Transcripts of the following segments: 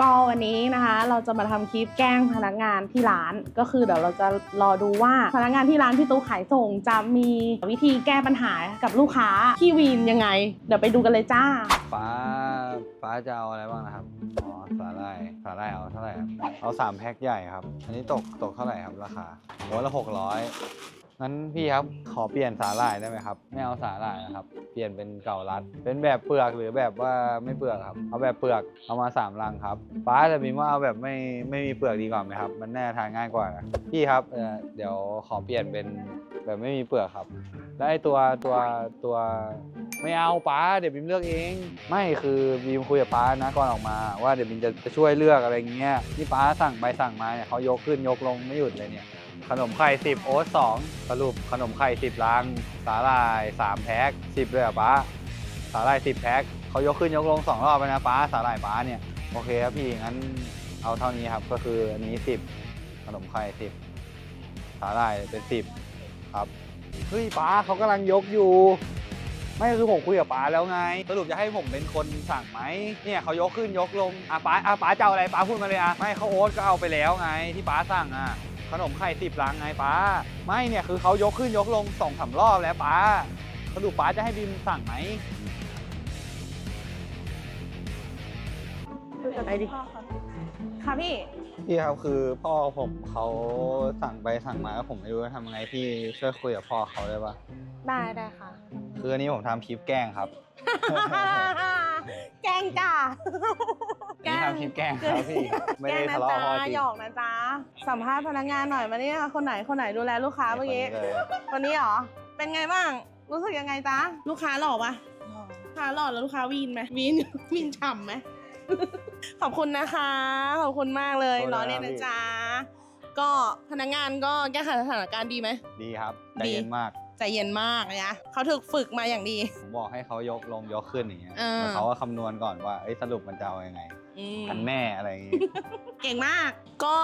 ก็วันนี้นะคะเราจะมาทำคลิปแกล้งพนักงานที่ร้าน ก็คือเดี๋ยวเราจะรอดูว่าพนักงานที่ร้านพี่ตู้ขายส่งจะมีวิธีแก้ปัญหากับลูกค้าที่วีนยังไง เดี๋ยวไปดูกันเลยจ้าฟ้าฟ้าจะเอาอะไรบ้างนะครับอ๋อสาหร่ายสาหร่ายเอาเท่าไหร่ครับเอาสามแพ็คใหญ่ครับ อันนี้ตกตกเท่าไหร่ครับราคาโลละหกร้อย งั้นพี่ครับขอเปลี่ยนสาหร่ายได้ไหมครับไม่เอาสาหร่ายนะครับ เปลี่ยนเป็นเก่ารัด เป็นแบบเปลือกหรือแบบว่าไม่เปลือกครับ เอาแบบเปลือกเอามาสามลังครับฟ้าแต่บินว่าเอาแบบไม่ไม่มีเปลือกดีกว่าไหมครับ มันน่าทานง่ายกว่าพี่ครับเอ่อเดี๋ยวขอเปลี่ยนเป็นแบบไม่มีเปลือกครับแล้วไอ้ตัวตัวตัวไม่เอาป้าเดี๋ยวบิมเลือกเอง ไม่คือบิมคุยกับป้านะก่อนออกมา ว่าเดี๋ยวบิมจะจะช่วยเลือกอะไรเงี้ยที่ป้าสั่งไปสั่งมาเนี่ยเขายกขึ้นยกลงไม่หยุดเลยเนี่ย ขนมไข่สิบโอ๊ตสองสรุปขนมไข่สิบลัง สาหร่ายสามแพ็คสิบเลยเหรอะป้าสาหร่ายสิบแพ็คเขายกขึ้นยกลงสองรอบไปนะป้าสาหร่ายป้าเนี่ย โอเคครับพี่ งั้นเอาเท่านี้ครับ ก็คืออันนี้สิบขนมไข่สิบสาหร่ายเป็นสิบครับ เฮ้ยป้าเขากำลังยกอยู่ ไม่คือผมคุยกับป้าแล้วไง สรุปจะให้ผมเป็นคนสั่งไหมเนี่ยเขายกขึ้นยกลงอะป้าอะป้าจะเอาอะไรป้าพูดมาเลยอะไม่เขาโอ๊ตก็เอาไปแล้วไงที่ป้าสั่งอะ ขนมไข่สิบลังไงป้า ไม่เนี่ยคือเขายกขึ้นยกลงสองสามรอบแล้วป้าสรุปป้าจะให้บิมสั่งไหมไปดิ ค่ะพี่ พี่ครับคือพ่อผมเขาสั่งไปสั่งมาแล้วผมไม่รู้จะทำยังไงพี่ช่วยคุยกับพ่อเขาได้ปะได้ได้ค่ะ คืออันนี้ผมทำคลิปแกล้งครับ แกล้งจ้านี่ทำคลิปแกล้งครับพี่ ไม่ได้ทะเลาะกับพ่อจริงหยอกนะจ๊ะสัมภาษณ์พนักงานหน่อยมาเนี่ยคนไหนคนไหนดูแลลูกค้าเมื่อกี้คนนี้เลยวันนี้เหรอเป็นไงบ้าง รู้สึกยังไงจ๊ะลูกค้าหล่อปะลูกค้าหล่อแล้วลูกค้าวีนไหมวีน วีนฉ่ำไหม ขอบคุณนะคะขอบคุณมากเลยขอบคุณล้อเล่นนะนะพี่จ๊ะก็พนักงานก็แก้ไขสถานการณ์ดีไหม ดีครับ ใจดีเย็นมาก ใจเย็นมากนะเขาถึกฝึกมาอย่างดี ผมบอกให้เขายกลงยกขึ้นอย่างเงี้ยอ่าแล้วเขาก็คำนวณก่อนว่าเอ้ยสรุปมันจะเอายังไงอืมกันแน่อะไรอย่างงี้ เก่งมาก ก็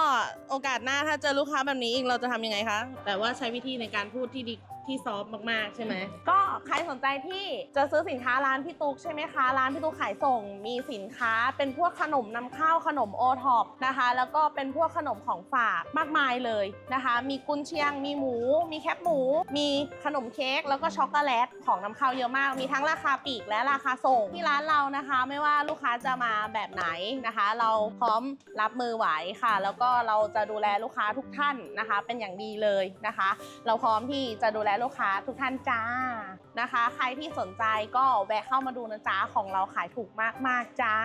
โอกาสหน้าถ้าเจอลูกค้าแบบนี้อีกเราจะทำยังไงคะ แต่ว่าใช้วิธีในการพูดที่ดี ที่ซอฟมากๆใช่ไหม ก็ใครสนใจที่จะซื้อสินค้าร้านพี่ตุ๊กใช่ไหมคะ ร้านพี่ตุ๊กขายส่งมีสินค้า เป็นพวกขนมนำเข้าขนมโอท็อปนะคะ แล้วก็เป็นพวกขนมของฝากมากมายเลยนะคะ มีกุนเชียง มีหมู มีแคบหมู มีขนมเค้กแล้วก็ช็อกโกแลตของนำเข้าเยอะมาก มีทั้งราคาปลีกและราคาส่งที่ร้านเรานะคะ ไม่ว่าลูกค้าจะมาแบบไหนนะคะ เราพร้อมรับมือไหวค่ะ แล้วก็เราจะดูแลลูกค้าทุกท่านนะคะ เป็นอย่างดีเลยนะคะ เราพร้อมที่จะดูแลลูกค้าทุกท่านจ้านะคะ ใครที่สนใจก็แวะเข้ามาดูนะจ้าของเราขายถูกมากๆจ้า